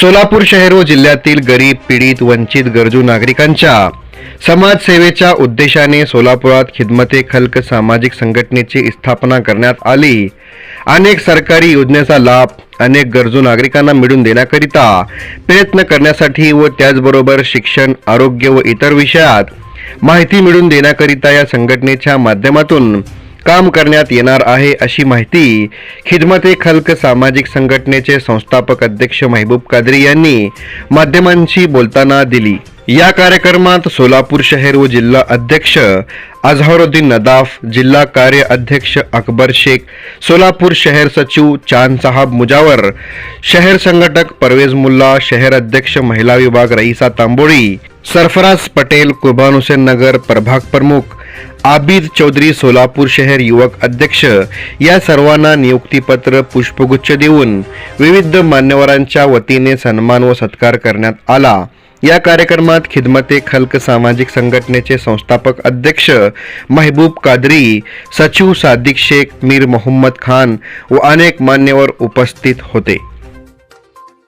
सोलापूर शहर व जिल्ह्यातील गरीब पीडित वंचित गरजू नागरिकांच्या समाजसेवेच्या उद्देशाने सोलापुरात खिदमते खल्क सामाजिक संघटनेची स्थापना करण्यात आली. अनेक सरकारी योजनेचा लाभ अनेक गरजू नागरिकांना मिळून देण्याकरिता प्रयत्न करण्यासाठी व त्याचबरोबर शिक्षण आरोग्य व इतर विषयात माहिती मिळवून देण्याकरिता या संघटनेच्या माध्यमातून काम करण्यात येणार आहे अशी माहिती खिदमते खल्क सामाजिक संघटनेचे संस्थापक अध्यक्ष महबूब कादरी यांनी माध्यमांशी बोलताना दिली. या कार्यक्रमात सोलापूर शहर व जिल्हा अध्यक्ष अझहरुद्दीन नदाफ जिल्हा कार्य अध्यक्ष अकबर शेख सोलापूर शहर सचिव चांद साहब मुजावर शहर संघटक परवेज मुल्ला शहर अध्यक्ष महिला विभाग रईसा तांबोळी सरफराज पटेल कुर्बान हुसेन नगर प्रभाग प्रमुख आबिद चौधरी सोलापूर शहर युवक अध्यक्ष या सर्वांना नियुक्तीपत्र पुष्पगुच्छ देऊन विविध मान्यवरांच्या वतीने सन्मान व सत्कार करण्यात आला. या कार्यक्रमात खिदमते खल्क सामाजिक संघटनेचे संस्थापक अध्यक्ष महबूब कादरी सचिव सादिक शेख मीर मोहम्मद खान व अनेक मान्यवर उपस्थित होते.